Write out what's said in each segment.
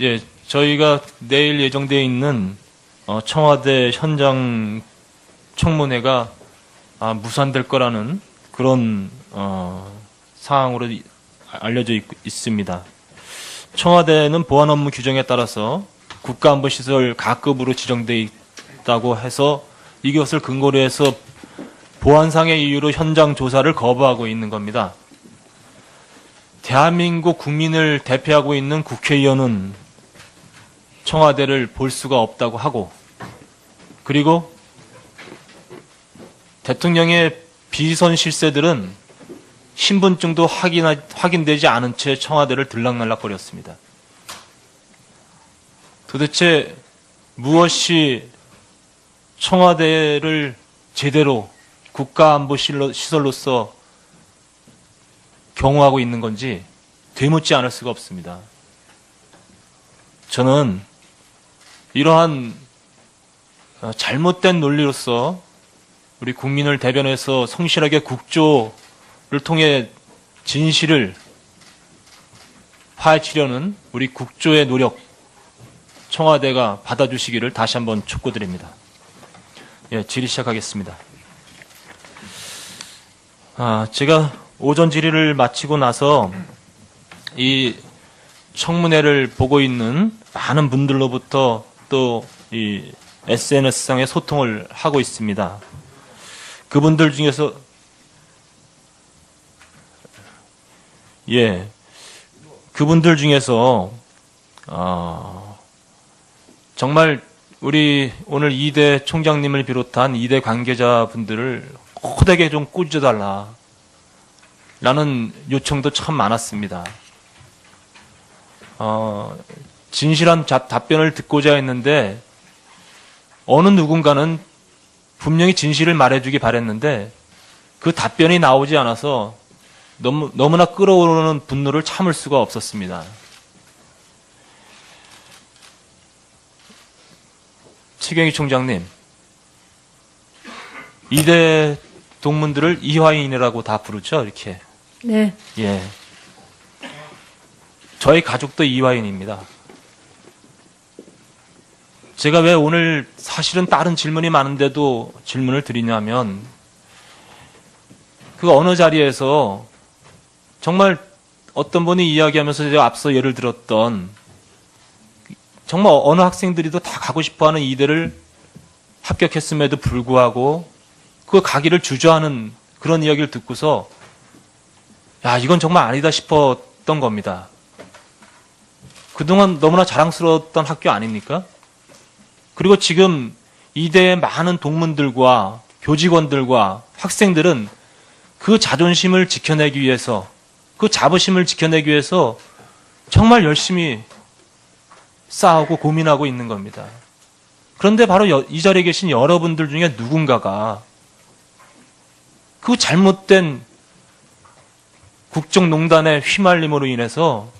예, 저희가 내일 예정되어 있는 어, 청와대 현장 청문회가 아, 무산될 거라는 그런 어, 사항으로 이- 알려져 있, 있습니다. 청와대는 보안 업무 규정에 따라서 국가안보시설 가급으로 지정돼 있다고 해서 이것을 근거로 해서 보안상의 이유로 현장 조사를 거부하고 있는 겁니다. 대한민국 국민을 대표하고 있는 국회의원은 청와대를 볼 수가 없다고 하고 그리고 대통령의 비선 실세들은 신분증도 확인, 확인되지 않은 채 청와대를 들락날락거렸습니다. 도대체 무엇이 청와대를 제대로 국가안보 시설로서 경호하고 있는 건지 되묻지 않을 수가 없습니다. 저는 이러한 어, 잘못된 논리로서 우리 국민을 대변해서 성실하게 국조를 통해 진실을 파헤치려는 우리 국조의 노력 청와대가 받아주시기를 다시 한번 촉구드립니다. 예, 질의 시작하겠습니다. 아, 제가 오전 질의를 마치고 나서 이 청문회를 보고 있는 많은 분들로부터 또 이 SNS상의 소통을 하고 있습니다. 그분들 중에서 예 그분들 중에서 어, 정말 우리 오늘 이대 총장님을 비롯한 이대 관계자분들을 호되게 좀 꾸짖어달라 라는 요청도 참 많았습니다. 어, 진실한 자- 답변을 듣고자 했는데 어느 누군가는 분명히 진실을 말해주기 바랬는데 그 답변이 나오지 않아서 너무, 너무나 끓어오르는 분노를 참을 수가 없었습니다. 최경희 총장님, 이대 동문들을 이화인이라고 다 부르죠, 이렇게. 네, 예. 저희 가족도 이화인입니다. 제가 왜 오늘 사실은 다른 질문이 많은데도 질문을 드리냐면, 그 어느 자리에서 정말 어떤 분이 이야기하면서 제가 앞서 예를 들었던 정말 어느 학생들이도 다 가고 싶어 하는 이대를 합격했음에도 불구하고 그 가기를 주저하는 그런 이야기를 듣고서 야, 이건 정말 아니다 싶었던 겁니다. 그동안 너무나 자랑스러웠던 학교 아닙니까? 그리고 지금 이대의 많은 동문들과 교직원들과 학생들은 그 자존심을 지켜내기 위해서, 그 자부심을 지켜내기 위해서 정말 열심히 싸우고 고민하고 있는 겁니다. 그런데 바로 여- 이 자리에 계신 여러분들 중에 누군가가 그 잘못된 국정농단의 휘말림으로 인해서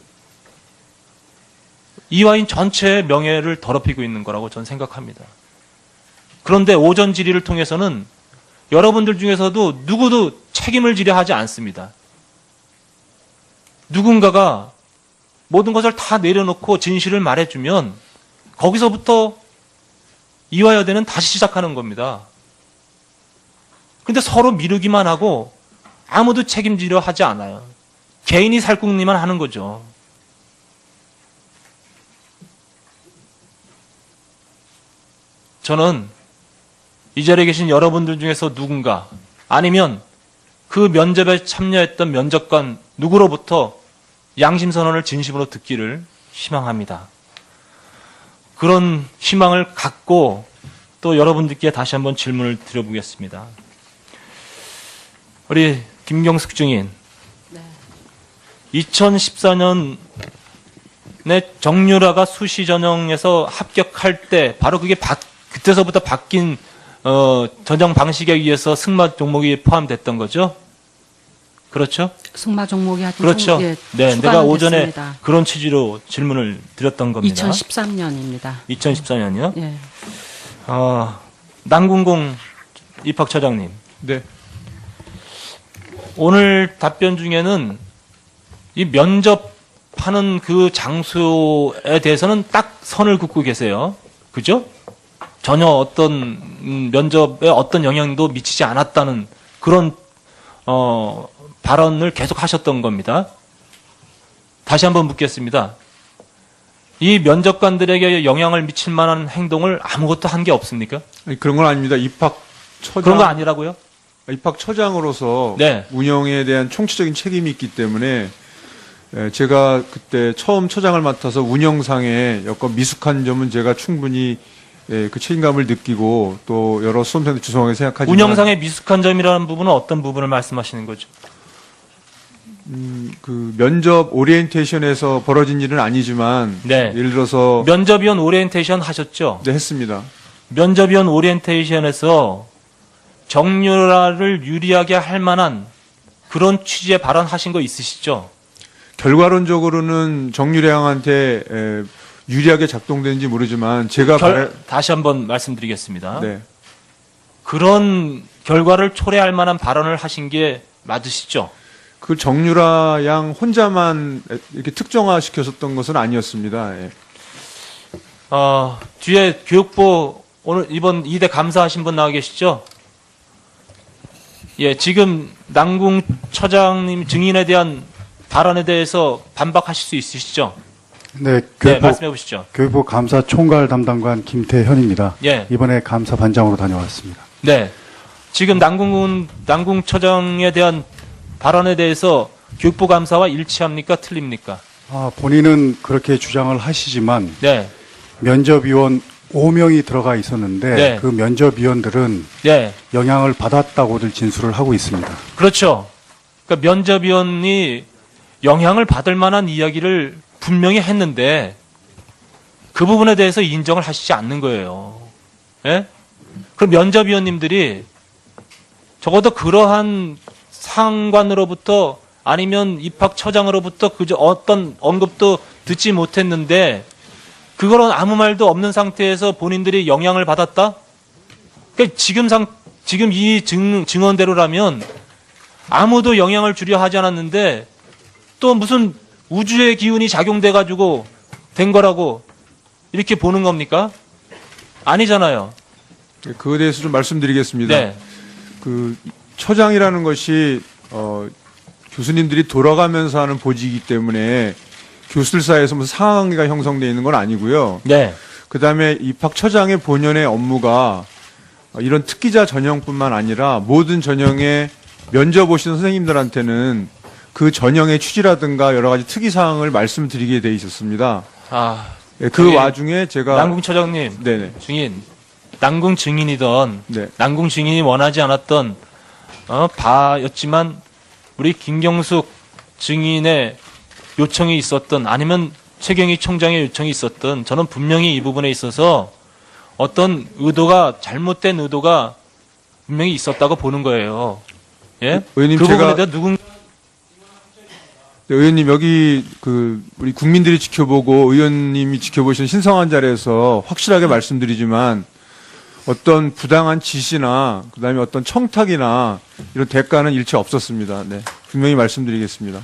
이화인 전체의 명예를 더럽히고 있는 거라고 저는 생각합니다. 그런데 오전 질의를 통해서는 여러분들 중에서도 누구도 책임을 지려 하지 않습니다. 누군가가 모든 것을 다 내려놓고 진실을 말해주면 거기서부터 이화여대는 다시 시작하는 겁니다. 근데 서로 미루기만 하고 아무도 책임지려 하지 않아요. 개인이 살궁리만 하는 거죠. 저는 이 자리에 계신 여러분들 중에서 누군가 아니면 그 면접에 참여했던 면접관 누구로부터 양심 선언을 진심으로 듣기를 희망합니다. 그런 희망을 갖고 또 여러분들께 다시 한번 질문을 드려보겠습니다. 우리 김경숙 증인. 2014년에 정유라가 수시 전형에서 합격할 때 바로 그게 바- 그때서부터 바뀐 어, 전형 방식에 의해서 승마 종목이 포함됐던 거죠. 그렇죠? 승마 종목이 하여튼 그렇죠. 종- 예, 네, 내가 오전에 됐습니다. 그런 취지로 질문을 드렸던 겁니다. 2013년입니다. 2014년이요? 예. 어, 남궁공 입학처장님. 네. 오늘 답변 중에는 이 면접 면접하는 그 장소에 대해서는 딱 선을 긋고 계세요. 그죠? 전혀 어떤 음, 면접에 어떤 영향도 미치지 않았다는 그런 어, 발언을 계속 하셨던 겁니다. 다시 한번 묻겠습니다. 이 면접관들에게 영향을 미칠 만한 행동을 아무것도 한 게 없습니까? 아니, 그런 건 아닙니다. 입학 처장 그런 거 아니라고요? 입학 처장으로서 네. 운영에 대한 총체적인 책임이 있기 때문에 에, 제가 그때 처음 처장을 맡아서 운영상에 여건 미숙한 점은 제가 충분히 예, 그 책임감을 느끼고 또 여러 수험생들 죄송하게 생각하지만 운영상의 미숙한 점이라는 부분은 어떤 부분을 말씀하시는 거죠? 그 면접 오리엔테이션에서 벌어진 일은 아니지만 네. 예를 들어서 면접위원 오리엔테이션 하셨죠? 네, 했습니다. 면접위원 오리엔테이션에서 정유라를 유리하게 할 만한 그런 취지의 발언하신 거 있으시죠? 결과론적으로는 정유량한테 에, 유리하게 작동되는지 모르지만 제가 결- 바라- 다시 한번 말씀드리겠습니다. 네. 그런 결과를 초래할 만한 발언을 하신 게 맞으시죠? 그 정유라 양 혼자만 이렇게 특정화 시켰었던 것은 아니었습니다. 예. 어, 뒤에 교육부 오늘 이번 2대 감사하신 분 나와 계시죠? 예, 지금 남궁 처장님 증인에 대한 발언에 대해서 반박하실 수 있으시죠? 네, 네, 교육부, 말씀해 보시죠. 교육부 감사 총괄 담당관 김태현입니다. 예. 이번에 감사 반장으로 다녀왔습니다. 네. 지금 남궁군 남궁 처장에 대한 발언에 대해서 교육부 감사와 일치합니까? 틀립니까? 아, 본인은 그렇게 주장을 하시지만 네. 면접위원 5명이 들어가 있었는데 네. 그 면접위원들은 네. 영향을 받았다고들 진술을 하고 있습니다. 그렇죠. 그러니까 면접위원이 영향을 받을 만한 이야기를 분명히 했는데 그 부분에 대해서 인정을 하시지 않는 거예요. 예? 그럼 면접위원님들이 적어도 그러한 상관으로부터 아니면 입학처장으로부터 그저 어떤 언급도 듣지 못했는데 그거는 아무 말도 없는 상태에서 본인들이 영향을 받았다? 그러니까 지금 상 지금 이 증, 증언대로라면 아무도 영향을 주려 하지 않았는데 또 무슨 우주의 기운이 작용돼 가지고 된 거라고 이렇게 보는 겁니까? 아니잖아요. 예, 그거에 대해서 좀 말씀드리겠습니다. 네. 그 처장이라는 것이 어, 교수님들이 돌아가면서 하는 보직이기 때문에 교수들 사이에서 무슨 상황관계가 형성되어 있는 건 아니고요. 네. 그다음에 입학처장의 본연의 업무가 어, 이런 특기자 전형뿐만 아니라 모든 전형에 면접 오시는 선생님들한테는 그 전형의 취지라든가 여러 가지 특이 사항을 말씀드리게 돼 있었습니다. 아, 예, 그 저기 와중에 제가 남궁 처장님, 네네 증인, 남궁 증인이던 네 남궁 증인이 원하지 않았던 어, 바였지만 우리 김경숙 증인의 요청이 있었던 아니면 최경희 총장의 요청이 있었던 저는 분명히 이 부분에 있어서 어떤 의도가 잘못된 의도가 분명히 있었다고 보는 거예요. 예? 의원님, 그 부분에 대해 누군 네, 의원님 여기 그 우리 국민들이 지켜보고 의원님이 지켜보신 신성한 자리에서 확실하게 말씀드리지만 어떤 부당한 지시나 그다음에 어떤 청탁이나 이런 대가는 일체 없었습니다. 네. 분명히 말씀드리겠습니다.